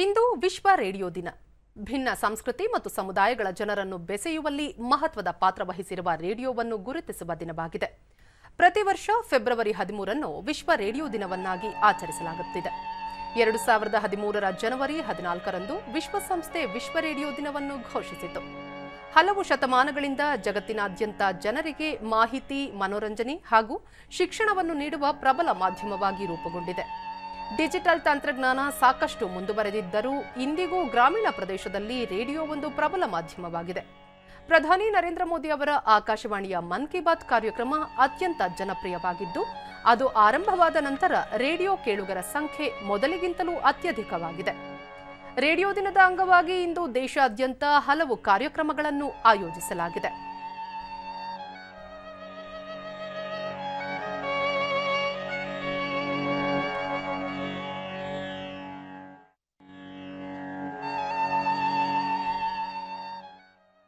ಇಂದು ವಿಶ್ವ ರೇಡಿಯೋ ದಿನ. ಭಿನ್ನ ಸಂಸ್ಕೃತಿ ಮತ್ತು ಸಮುದಾಯಗಳ ಜನರನ್ನು ಬೆಸೆಯುವಲ್ಲಿ ಮಹತ್ವದ ಪಾತ್ರ ವಹಿಸಿರುವ ರೇಡಿಯೋವನ್ನು ಗುರುತಿಸುವ ದಿನವಾಗಿದೆ. ಪ್ರತಿ ವರ್ಷ ಫೆಬ್ರವರಿ ಹದಿಮೂರನ್ನು ವಿಶ್ವ ರೇಡಿಯೋ ದಿನವನ್ನಾಗಿ ಆಚರಿಸಲಾಗುತ್ತಿದೆ. ಎರಡು ಸಾವಿರದ ಹದಿಮೂರರ ಜನವರಿ ಹದಿನಾಲ್ಕರಂದು ವಿಶ್ವಸಂಸ್ಥೆ ವಿಶ್ವ ರೇಡಿಯೋ ದಿನವನ್ನು ಘೋಷಿಸಿತು. ಹಲವು ಶತಮಾನಗಳಿಂದ ಜಗತ್ತಿನಾದ್ಯಂತ ಜನರಿಗೆ ಮಾಹಿತಿ, ಮನೋರಂಜನೆ ಹಾಗೂ ಶಿಕ್ಷಣವನ್ನು ನೀಡುವ ಪ್ರಬಲ ಮಾಧ್ಯಮವಾಗಿ ರೂಪುಗೊಂಡಿದೆ. ಡಿಜಿಟಲ್ ತಂತ್ರಜ್ಞಾನ ಸಾಕಷ್ಟು ಮುಂದುವರೆದಿದ್ದರೂ ಇಂದಿಗೂ ಗ್ರಾಮೀಣ ಪ್ರದೇಶದಲ್ಲಿ ರೇಡಿಯೋ ಒಂದು ಪ್ರಬಲ ಮಾಧ್ಯಮವಾಗಿದೆ. ಪ್ರಧಾನಿ ನರೇಂದ್ರ ಮೋದಿ ಅವರ ಆಕಾಶವಾಣಿಯ ಮನ್ ಕಿ ಬಾತ್ ಕಾರ್ಯಕ್ರಮ ಅತ್ಯಂತ ಜನಪ್ರಿಯವಾಗಿದ್ದು, ಅದು ಆರಂಭವಾದ ನಂತರ ರೇಡಿಯೋ ಕೇಳುಗರ ಸಂಖ್ಯೆ ಮೊದಲಿಗಿಂತಲೂ ಅತ್ಯಧಿಕವಾಗಿದೆ. ರೇಡಿಯೋ ದಿನದ ಅಂಗವಾಗಿ ಇಂದು ದೇಶಾದ್ಯಂತ ಹಲವು ಕಾರ್ಯಕ್ರಮಗಳನ್ನು ಆಯೋಜಿಸಲಾಗಿದೆ.